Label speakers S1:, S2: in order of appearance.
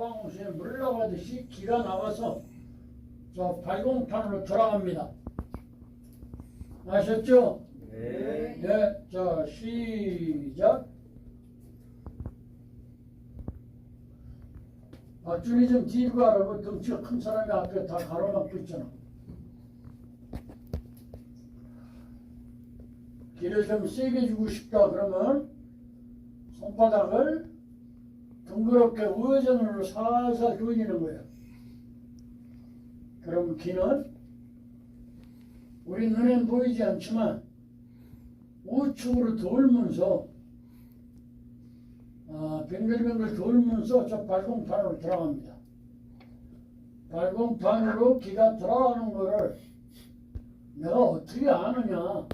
S1: 소방호수에 물 나가듯이 기가 나와서 저 발공판으로 돌아갑니다. 아셨죠?
S2: 네.
S1: 네, 자 시작. 박준이 좀 뒤로 가라고 덩치가 큰 사람이 앞에 다 가로막고 있잖아. 길을 좀 세게 주고 싶다 그러면 손바닥을 둥그렇게 우회전으로 살살 돌리는 거예요. 그럼 귀는 우리 눈엔 보이지 않지만 우측으로 돌면서 아, 뱅글뱅글 돌면서 저 발공판으로 들어갑니다. 발공판으로 기가 들어가는 거를 내가 어떻게 아느냐?